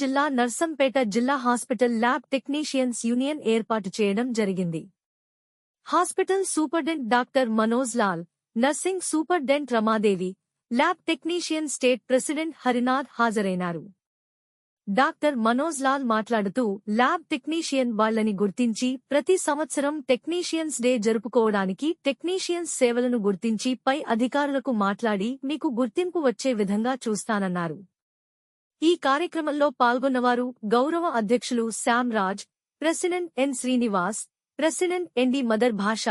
జిల్లా నర్సంపేట జిల్లా hospital lab technicians union ఏర్పాటు చేయడం జరిగింది. Hospital superintendent doctor Manoj Lal nursing superintendent Ramadevi lab technician state president Harinath హాజరైనారు. Doctor Manoj Lal మాట్లాడుతూ ల్యాబ్ టెక్నీషియన్ వాళ్ళని గుర్తించి ప్రతి సంవత్సరం టెక్నీషియన్స్ డే జరుపుకోవడానికి టెక్నీషియన్స్ సేవలను గుర్తించి పై అధికారులకు మాట్లాడి మీకు గుర్తింపు వచ్చే విధంగా చూస్తానన్నారు. ఈ కార్యక్రమంలో పాల్గొన్నవారు గౌరవ అధ్యక్షులు Shyam Raj president N Srinivas president N D Madar Basha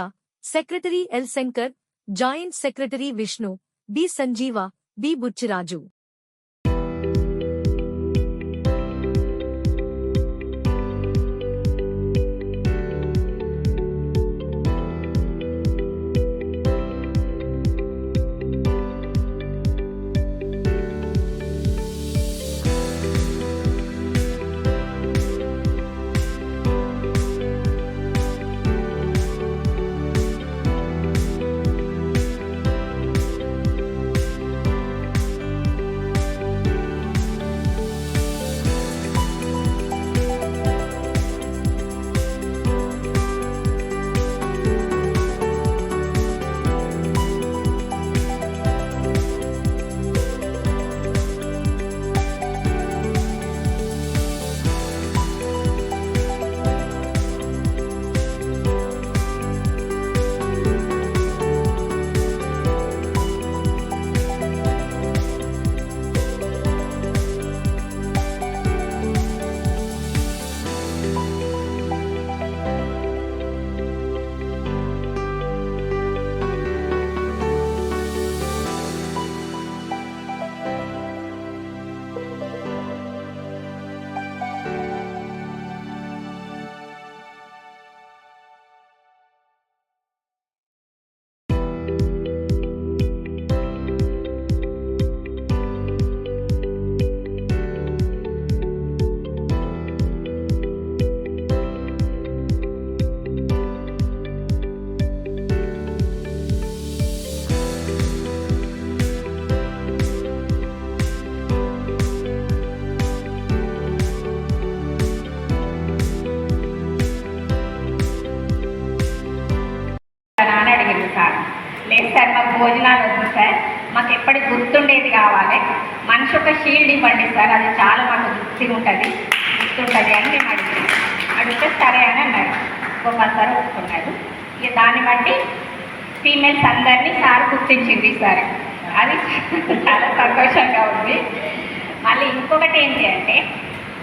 secretary L Shankar joint secretary Vishnu B Sanjeeva B Buchiraju. Sir. లేదు సార్ మాకు భోజనాలు వద్దు సార్. మాకు ఎప్పటికి గుర్తుండేది కావాలి. మనిషి ఒక షీల్డ్ ఇవ్వండి సార్ అది చాలా మాకు గుర్తు ఉంటుంది. గుర్తుంటుంది అని మేము అడిగాం. అడిగితే సరే అని అన్నారు. గోపాల్ సార్ ఒప్పుకున్నారు. ఇక దాన్ని బట్టి ఫీమేల్స్ అందరినీ సార్ గుర్తించింది సార్. అది చాలా సంతోషంగా ఉంది. మళ్ళీ ఇంకొకటి ఏంటి అంటే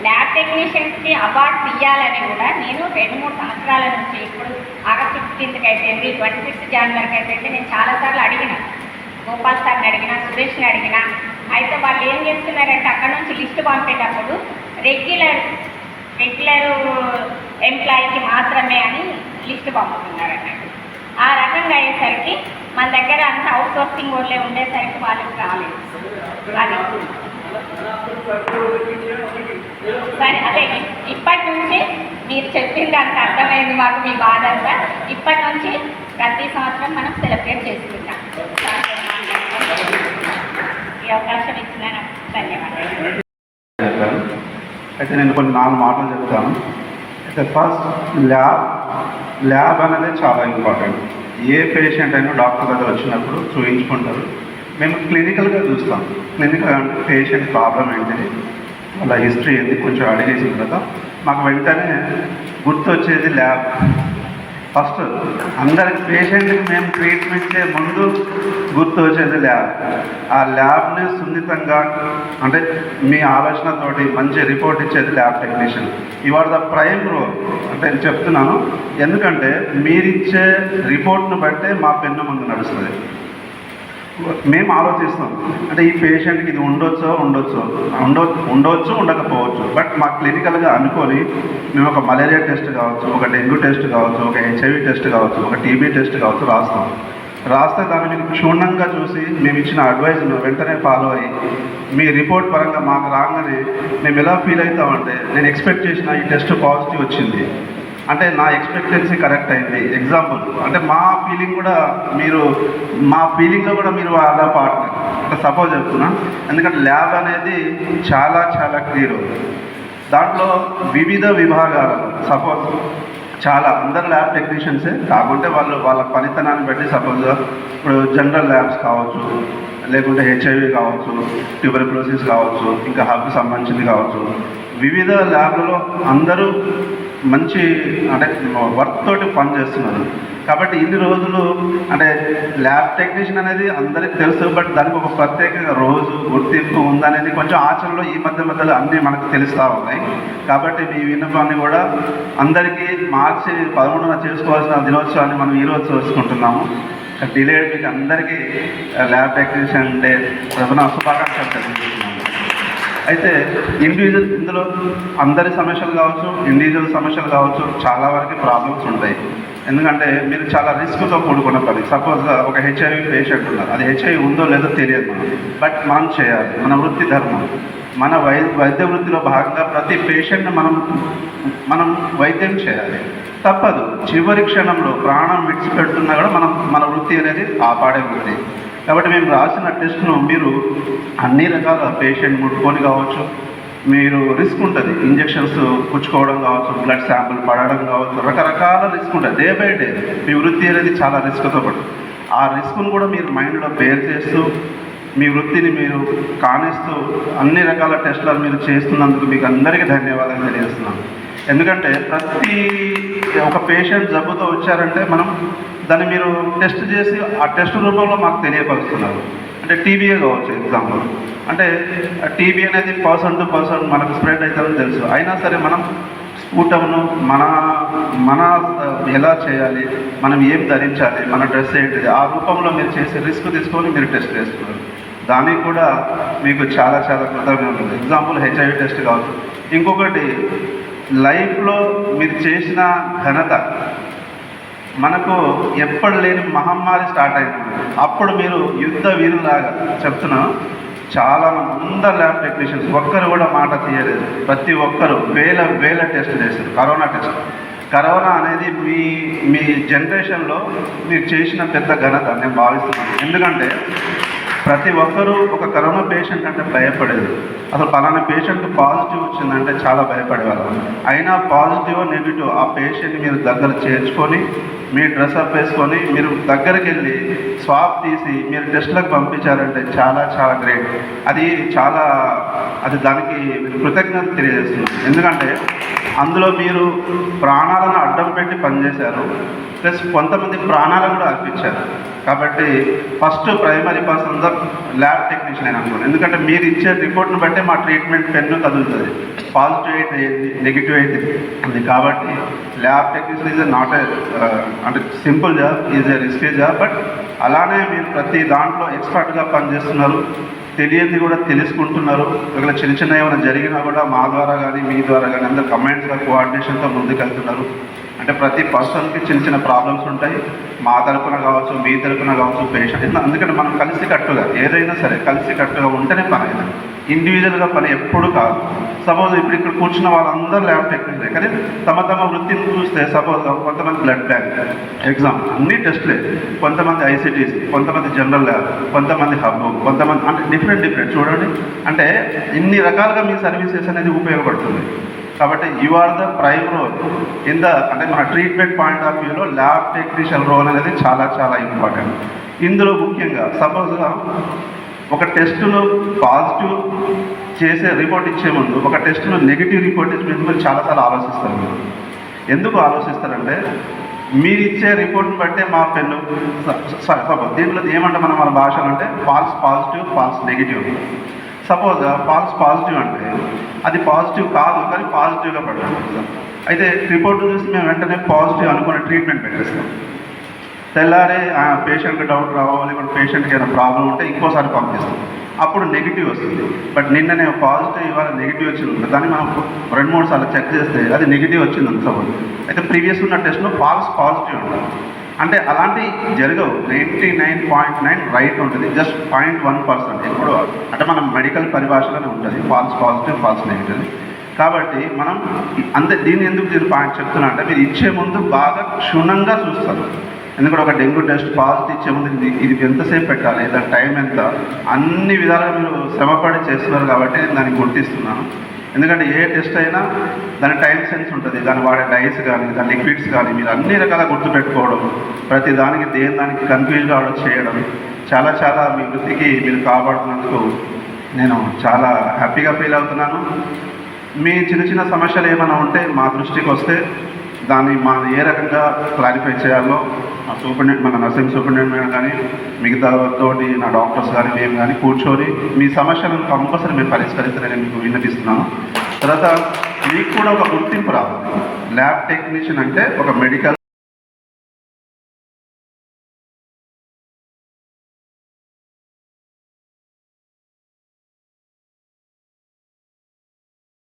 ల్యాబ్ టెక్నీషియన్స్కి అవార్డ్స్ ఇవ్వాలని కూడా నేను రెండు మూడు సంవత్సరాల నుంచి ఇప్పుడు ఆగస్ట్ ఫిఫ్టీన్త్కి అయితే ట్వంటీ ఫిఫ్త్ జనవరికి అయితే నేను చాలాసార్లు అడిగిన. గోపాల్ సార్ని అడిగిన సురేష్ని అడిగిన. అయితే వాళ్ళు ఏం చేస్తున్నారంటే అక్కడ నుంచి లిస్ట్ పంపేటప్పుడు రెగ్యులర్ రెగ్యులర్ ఎంప్లాయీకి మాత్రమే అని లిస్ట్ పంపుతున్నారు అన్నట్టు ఆ రకంగా అయ్యేసరికి మన దగ్గర అంతా అవుట్ సోర్సింగ్ వాళ్ళే ఉండేసరికి వాళ్ళకి రాలేదు. అది. సరే అదే ఇప్పటి నుంచి మీరు చెప్పింది దానికి అర్థమైంది మాకు మీ బాధ అంతా. ఇప్పటి నుంచి ప్రతి సంవత్సరం మనం సెలబ్రేట్ చేసుకుంటాం. ఈ అవకాశం ఇచ్చిన ధన్యవాదాలు. అయితే నేను కొన్ని నాలుగు మాటలు చెప్తాను. అయితే ఫస్ట్ ల్యాబ్ ల్యాబ్ అనేది చాలా ఇంపార్టెంట్. ఏ పేషెంట్ అయినా డాక్టర్ దగ్గర వచ్చినప్పుడు చూపించుకుంటారు మేము క్లినికల్గా చూస్తాం. క్లినికల్ అంటే పేషెంట్ ప్రాబ్లం ఏంటిది వాళ్ళ హిస్టరీ ఏంటి? కొంచెం అడిగేసిన తర్వాత మాకు వెంటనే గుర్తొచ్చేది ల్యాబ్ ఫస్ట్ అందరికి పేషెంట్కి మేము ట్రీట్మెంట్ చే ముందు గుర్తు వచ్చేది ల్యాబ్ ఆ ల్యాబ్ని సున్నితంగా అంటే మీ ఆలోచనతోటి మంచి రిపోర్ట్ ఇచ్చేది ల్యాబ్ టెక్నీషియన్ ఇవాళ ద ప్రైమ్ రోల్ అంటే నేను చెప్తున్నాను. ఎందుకంటే మీరిచ్చే రిపోర్ట్ను బట్టే మా పెన్ను ముందు నడుస్తుంది. మేము ఆలోచిస్తాం. అంటే ఈ పేషెంట్కి ఇది ఉండొచ్చో ఉండొచ్చో. ఉండ ఉండవచ్చు ఉండకపోవచ్చు. బట్ మా క్లినికల్గా అనుకొని మేము ఒక మలేరియా టెస్ట్ కావచ్చు ఒక డెంగ్యూ టెస్ట్ కావచ్చు ఒక హెచ్ఐవి టెస్ట్ కావచ్చు ఒక టీబీ టెస్ట్ కావచ్చు రాస్తాం. రాస్తే దాన్ని మీకు క్షుణ్ణంగా చూసి మేము ఇచ్చిన అడ్వైజ్ను వెంటనే ఫాలో అయ్యి మీ రిపోర్ట్ పరంగా మాకు రాగానే మేము ఎలా ఫీల్ అవుతామంటే నేను ఎక్స్పెక్ట్ చేసిన ఈ టెస్ట్ పాజిటివ్ వచ్చింది. అంటే నా ఎక్స్పెక్టెన్సీ కరెక్ట్ అయింది. ఎగ్జాంపుల్ అంటే మా ఫీలింగ్ కూడా మీరు మా ఫీలింగ్లో కూడా మీరు వాళ్ళ పార్ట్నర్ అంటే సపోజ్ చెప్తున్నా. ఎందుకంటే ల్యాబ్ అనేది చాలా చాలా క్లియర్ దాంట్లో వివిధ విభాగాలు సపోజ్ చాలా అందరు ల్యాబ్ టెక్నీషియన్సే కాకుంటే వాళ్ళు వాళ్ళ పనితనాన్ని బట్టి సపోజ్ ఇప్పుడు జనరల్ ల్యాబ్స్ కావచ్చు లేకుంటే హెచ్ఐవి కావచ్చు ట్యూబర్క్లోసిస్ కావచ్చు ఇంకా హబ్కి సంబంధించింది కావచ్చు. వివిధ ల్యాబ్లలో అందరూ మంచి అంటే వర్క్ తోటి పని చేస్తున్నారు. కాబట్టి ఇన్ని రోజులు అంటే ల్యాబ్ టెక్నీషియన్ అనేది అందరికీ తెలుసు బట్ దానికి ఒక ప్రత్యేక రోజు గుర్తింపు ఉందనేది కొంచెం ఆచరణలో ఈ మధ్య మధ్యలో అన్నీ మనకు తెలుస్తూ ఉన్నాయి. కాబట్టి మీ విన్నపాన్ని కూడా అందరికీ మార్చి పదమూడున చేసుకోవాల్సిన దినోత్సవాన్ని మనం ఈరోజు చేసుకుంటున్నాము. డిలేడ్ మీకు అందరికీ ల్యాబ్ టెక్నీషియన్ డే ప్రధాన శుభాకాంక్షలు అయితే ఇండివిజువల్ ఇందులో అందరి సమస్యలు కావచ్చు ఇండివిజువల్ సమస్యలు కావచ్చు చాలా వరకు ప్రాబ్లమ్స్ ఉంటాయి. ఎందుకంటే మీరు చాలా రిస్క్తో కూడుకున్న పని. సపోజ్ ఒక హెచ్ఐవి పేషెంట్ ఉన్నారు. అది హెచ్ఐవి ఉందో లేదో తెలియదు మనం బట్ మనం చేయాలి. మన వృత్తి ధర్మం. మన వై వైద్య వృత్తిలో భాగంగా ప్రతి పేషెంట్ని మనం మనం వైద్యం చేయాలి. తప్పదు. చివరి క్షణంలో ప్రాణం విడిచిపెడుతున్నా కూడా మనం మన వృత్తి అనేది కాపాడే వృత్తి. కాబట్టి మేము రాసిన టెస్ట్ను మీరు అన్ని రకాల పేషెంట్ ముట్టుకొని కావచ్చు. మీరు రిస్క్ ఉంటుంది. ఇంజెక్షన్స్ పుచ్చుకోవడం కావచ్చు బ్లడ్ శాంపుల్ పడడం కావచ్చు రకరకాల రిస్క్ ఉంటుంది. డే బై డే మీ వృత్తి అనేది చాలా రిస్క్తో పడు ఆ రిస్క్ను కూడా మీరు మైండ్లో బేర్ చేస్తూ మీ వృత్తిని మీరు కానిస్తూ అన్ని రకాల టెస్టులను మీరు చేస్తున్నందుకు మీకు అందరికీ ధన్యవాదాలు తెలియజేస్తున్నాను. ఎందుకంటే ప్రతి ఒక పేషెంట్ జబ్బుతో వచ్చారంటే మనం దాన్ని మీరు టెస్ట్ చేసి ఆ టెస్ట్ రూపంలో మాకు తెలియపరుస్తున్నారు. అంటే టీబీఏ కావచ్చు ఎగ్జాంపుల్. అంటే టీబీ అనేది పర్సన్ టు పర్సన్ మనకు స్ప్రెడ్ అవుతుందని తెలుసు. అయినా సరే మనం స్ఫూటమును మన మన ఎలా చేయాలి మనం ఏం ధరించాలి మన డ్రెస్ ఏంటిది ఆ రూపంలో మీరు చేసే రిస్క్ తీసుకొని మీరు టెస్ట్ చేస్తున్నారు. దానికి కూడా మీకు చాలా చాలా కృతజ్ఞత ఉంటుంది. ఎగ్జాంపుల్ హెచ్ఐవి టెస్ట్ కావచ్చు. ఇంకొకటి లైఫ్లో మీరు చేసిన ఘనత మనకు ఎప్పుడు లేని మహమ్మారి స్టార్ట్ అయింది. అప్పుడు మీరు యుద్ధ వీరులాగా చెప్తున్నాను చాలా మంది అందరు ల్యాబ్ టెక్నీషియన్స్ ఒక్కరు కూడా మాట తీయలేదు. ప్రతి ఒక్కరు వేల వేల టెస్ట్ చేశారు కరోనా టెస్ట్. కరోనా అనేది మీ మీ జనరేషన్లో మీరు చేసిన పెద్ద ఘనత నేను భావిస్తున్నాను. ఎందుకంటే ప్రతి ఒక్కరూ ఒక కరోనా పేషెంట్ అంటే భయపడేది. అసలు పలానా పేషెంట్ పాజిటివ్ వచ్చిందంటే చాలా భయపడేవారు అయినా పాజిటివ్ నెగిటివ్ ఆ పేషెంట్ని మీరు దగ్గర చేర్చుకొని మీ డ్రెస్అప్ వేసుకొని మీరు దగ్గరికి వెళ్ళి స్వాప్ తీసి మీరు టెస్ట్లకు పంపించారంటే చాలా చాలా గ్రేట్ అది చాలా అది దానికి కృతజ్ఞత తెలియజేస్తుంది. ఎందుకంటే అందులో మీరు ప్రాణాలను అడ్డం పెట్టి పనిచేశారు. ప్లస్ కొంతమంది ప్రాణాలను కూడా అర్పించారు. కాబట్టి first primary person the lab technician అని అనుకోండి. ఎందుకంటే మీరు ఇచ్చే రిపోర్ట్ని బట్టి మా ట్రీట్మెంట్ పెన్ను కదులుతుంది. పాజిటివ్ అయితే ఏంది? నెగిటివ్ అయితే ఉంది కాబట్టి lab technician is not a అంటే simple job is a risky job but అలానే మీరు ప్రతి దాంట్లో ఎక్స్పర్ట్గా పనిచేస్తున్నారు. తెలియంది కూడా తెలుసుకుంటున్నారు. ఒకవేళ చిన్న చిన్న ఏమైనా జరిగినా కూడా మా ద్వారా కానీ మీ ద్వారా కానీ అందరు కమెంట్స్గా కోఆర్డినేషన్తో ముందుకెళ్తున్నారు. అంటే ప్రతి పర్సన్కి చిన్న చిన్న ప్రాబ్లమ్స్ ఉంటాయి. మా తరపున కావచ్చు మీ తరపున కావచ్చు పేషెంట్ అందుకని మనం కలిసి కట్టుగా ఏదైనా సరే కలిసి కట్టుగా ఉంటేనే పని అయితే ఇండివిజువల్గా పని ఎప్పుడు కాదు. సపోజ్ ఇప్పుడు ఇక్కడ కూర్చున్న వాళ్ళందరూ ల్యాబ్ టెక్నీషియన్ కానీ తమ తమ వృత్తిని చూస్తే సపోజ్ కొంతమంది బ్లడ్ బ్యాంక్ ఎగ్జామ్ అన్ని టెస్ట్లే కొంతమంది ఐసిటీసీ కొంతమంది జనరల్ ల్యాబ్ కొంతమంది హబ్ కొంతమంది అంటే డిఫరెంట్ డిఫరెంట్ చూడండి. అంటే ఇన్ని రకాలుగా మీ సర్వీసెస్ అనేది ఉపయోగపడుతుంది. కాబట్టి you are the prime role in the అంటే మన ట్రీట్మెంట్ పాయింట్ ఆఫ్ వ్యూలో ల్యాబ్ టెక్నీషియన్ రోల్ అనేది చాలా చాలా ఇంపార్టెంట్ ఇందులో ముఖ్యంగా సపోజ్గా ఒక టెస్టులో పాజిటివ్ చేసే రిపోర్ట్ ఇచ్చే ముందు ఒక టెస్టులో నెగిటివ్ రిపోర్ట్ ఇచ్చే ముందు మీరు చాలాసార్లు ఆలోచిస్తారు మీరు. ఎందుకు ఆలోచిస్తారంటే మీరు ఇచ్చే రిపోర్ట్ని బట్టే మా పెన్ను సపోజ్ దీంట్లో ఏమంటే మనం మన భాషలో అంటే false positive false negative suppose false positive అంటే అది పాజిటివ్ కాదు కానీ పాజిటివ్గా పెట్టాలి అయితే రిపోర్ట్ చూసి మేము వెంటనే పాజిటివ్ అనుకునే ట్రీట్మెంట్ పెట్టేస్తాం. తెల్లారే పేషెంట్కి డౌట్ రావాలి లేకుంటే పేషెంట్కి ఏదైనా ప్రాబ్లం ఉంటే ఇంకోసారి పంపిస్తాం. అప్పుడు నెగిటివ్ వస్తుంది. బట్ నిన్ననే పాజిటివ్ ఇవాళ నెగిటివ్ వచ్చింది ఉంటుంది దాన్ని మనం రెండు మూడు సార్లు చెక్ చేస్తే అది నెగిటివ్ వచ్చింది అంత అయితే ప్రీవియస్ ఉన్న టెస్ట్లో ఫాల్స్ పాజిటివ్ ఉంటుంది అంటే అలాంటి జరగవు. Ninety nine point nine right ఉంటుంది. Just point one percent. ఎప్పుడు అంటే మనం మెడికల్ పరిభాషలోనే ఉంటుంది. ఫాల్స్ పాజిటివ్ ఫాల్స్ నెగిటివ్ కాబట్టి మనం అంతే దీన్ని ఎందుకు నేను పాయింట్ చెప్తున్నా అంటే మీరు ఇచ్చే ముందు బాగా క్షుణ్ణంగా చూస్తారు. ఎందుకంటే ఒక డెంగ్యూ టెస్ట్ పాజిటివ్ ఇచ్చే ముందు ఇది ఇది ఎంతసేపు పెట్టాలి దాని టైం ఎంత అన్ని విధాలుగా మీరు శ్రమపడి చేస్తున్నారు కాబట్టి నేను దాన్ని గుర్తిస్తున్నాను. ఎందుకంటే ఏ టెస్ట్ అయినా దాని టైం సెన్స్ ఉంటుంది. దాన్ని వాడే డైస్ కానీ దాని లిక్విడ్స్ కానీ మీరు అన్ని రకాల గుర్తుపెట్టుకోవడం ప్రతి దానికి దేని దానికి కన్ఫ్యూజ్ కావడం చేయడం చాలా చాలా మీ వృత్తికి మీరు కాపాడుతున్నందుకు నేను చాలా హ్యాపీగా ఫీల్ అవుతున్నాను. మీ చిన్న చిన్న సమస్యలు ఏమైనా ఉంటే మా దృష్టికి వస్తే దాన్ని మనం ఏ రకంగా క్లారిఫై చేయాలో ఆ సూపరింటెండెంట్ మన నర్సింగ్ సూపరింటెండెంట్ కానీ మిగతా తోటి నా డాక్టర్స్ కానీ మేము కానీ కూర్చొని మీ సమస్యలను కంపల్సరీ మేము పరిష్కరిస్తారని మీకు విన్నపిస్తున్నాను. తర్వాత మీకు కూడా ఒక గుర్తింపు రావాలి. ల్యాబ్ టెక్నీషియన్ అంటే ఒక మెడికల్